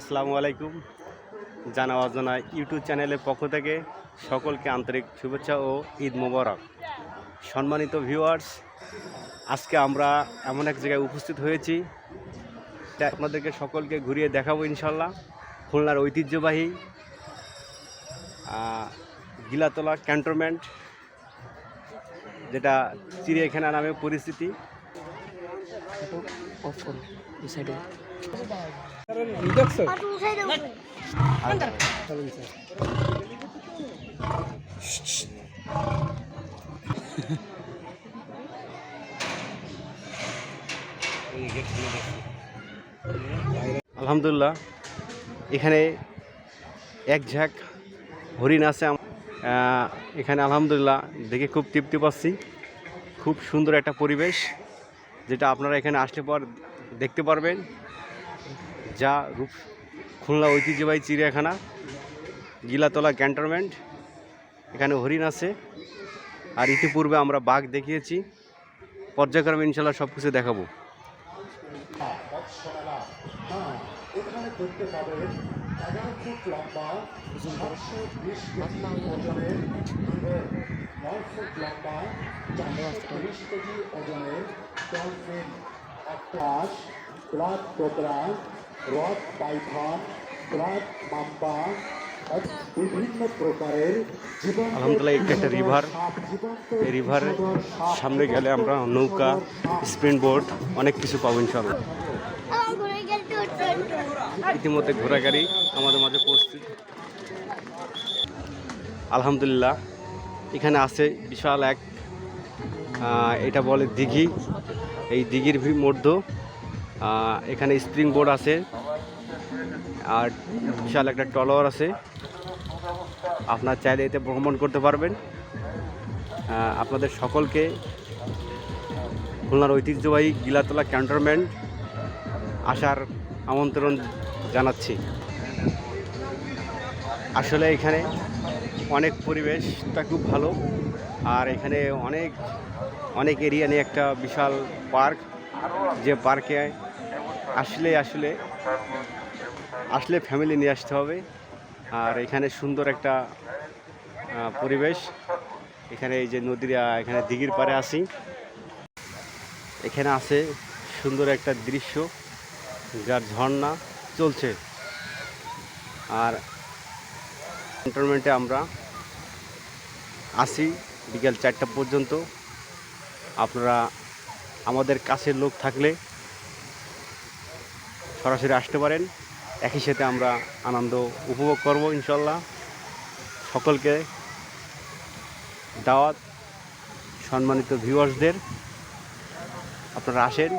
আসসালামু আলাইকুম জানা অজানা ইউটিউব চ্যানেলের পক্ষ থেকে সকলকে আন্তরিক শুভেচ্ছা ও ঈদ মোবারক। সম্মানিত ভিউয়ার্স, আজকে আমরা এমন এক জায়গায় উপস্থিত হয়েছি আপনাদেরকে সকলকে ঘুরিয়ে দেখাবো ইনশাল্লাহ খুলনার ঐতিহ্যবাহী গিলাতলা ক্যান্টনমেন্ট, যেটা চিড়িয়াখানা নামে পরিস্থিতি আলহামদুলিল্লাহ, এখানে এক ঝাঁক হরিণ আছে এখানে আলহামদুলিল্লাহ দেখে খুব তৃপ্তি পাচ্ছি। খুব সুন্দর একটা পরিবেশ, যেটা আপনারা এখানে আসলে পর দেখতে পারবেন। যা রূপ খুলনা ঐতিহ্যবাহী চিড়িয়াখানা, গিলাতলা ক্যান্টনমেন্ট, এখানে হরিণ আছে। আর ইতিপূর্বে আমরা বাঘ দেখিয়েছি। পর্যায়ক্রমে ইনশাল্লাহ সব কিছু দেখাবো cobra rod python blood mamba বিভিন্ন প্রকারের আলহামদুলিল্লাহ, এটা একটা রিভার এই রিভারের সাপ, সামনে গেলে আমরা নৌকা স্পিন বোট অনেক কিছু পাবো ইনশাল্লাহ ইতিমধ্যে ঘোরাগাড়ি আমাদের মাঝে প্রস্তুত আলহামদুলিল্লাহ এখানে আছে বিশাল এক এটা বলে দিঘি। এই দিঘির মধ্যে এখানে স্প্রিং বোর্ড আছে। আর বিশাল একটা টলার আছে। আপনার চাইলে এতে ভ্রমণ করতে পারবেন। আপনাদের সকলকে খুলনার ঐতিহ্যবাহী গিলাতলা ক্যান্টনমেন্ট আসার আমন্ত্রণ জানাচ্ছি। আসলে এখানে অনেক পরিবেশটা খুব ভালো। আর এখানে অনেক অনেক এরিয়া নিয়ে একটা বিশাল পার্ক, যে পার্কে আসলে আসলে আসলে ফ্যামিলি নিয়ে আসতে হবে। আর এখানে সুন্দর একটা পরিবেশ। এখানে এই যে নদীরা এখানে দিঘির পাড়ে আসি এখানে আছে সুন্দর একটা দৃশ্য, যার ঝর্ণা চলছে। আর ক্যান্টনমেন্টে আমরা আসি বিকেল চারটা পর্যন্ত। আপনারা আমাদের কাছের লোক থাকলে সরাসরি আসতে পারেন। একই সাথে আমরা আনন্দ উপভোগ করব ইনশাল্লাহ। সকলকে দাওয়াত, সম্মানিত ভিউয়ার্সদের আপনারা আসেন।